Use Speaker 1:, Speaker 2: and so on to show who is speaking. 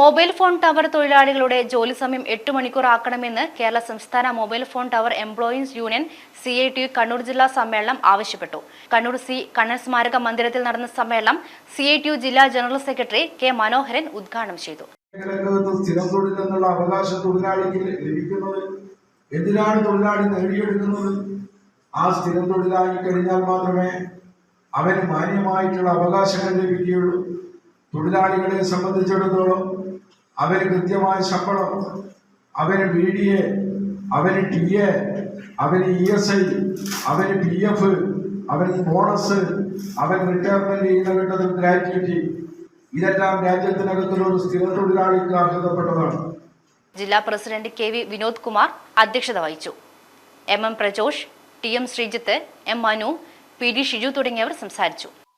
Speaker 1: Mobile phone tower തൊഴിലാളികളുടെ ജോലി സമയം എട്ട് മണിക്കൂർ ആക്കണമെന്ന് കേരള സംസ്ഥാന mobile phone tower employees union C I T Kannur ജില്ലാ സമ്മേളനം ആവശ്യപ്പെട്ടു. കണ്ണൂർ സി കണ്ണൻ സ്മാരക മന്ദിരത്തിൽ നടന്ന സമ്മേളനം സി ഐ ടി ജില്ലാ ജനറൽ സെക്രട്ടറി കെ മനോഹരൻ ഉദ്ഘാടനം ചെയ്തു.
Speaker 2: സ്ഥിരം തൊഴിലാളി നേടിയെടുക്കുന്നത്? ആ സ്ഥിരം കഴിഞ്ഞാൽ മാത്രമേ അവന് മാന്യമായിട്ടുള്ള അവകാശങ്ങൾ ലഭിക്കുകയുള്ളൂ. തൊഴിലാളികളെ സംബന്ധിച്ചിടത്തോളം അവന് കൃത്യമായ ശമ്പളം അവന് ബി ഡി എ അവന് ടി എ അവന് ഇ എസ് ഐ അവന് പി എഫ് അവന് ബോണസ് അവൻ റിട്ടയർമെന്റ് ചെയ്യുന്ന ഘട്ടത്തിൽ ഗ്രാറ്റുവിറ്റി ഇതെല്ലാം രാജ്യത്തിനകത്തുള്ള സ്ഥിര തൊഴിലാളിക്ക് അർഹതപ്പെട്ടതാണ്
Speaker 1: ജില്ലാ president K V Vinod Kumar അധ്യക്ഷത വഹിച്ചു. M M Prajosh T M Sreejith M Manu P D Shiju തുടങ്ങിയവർ സംസാരിച്ചു.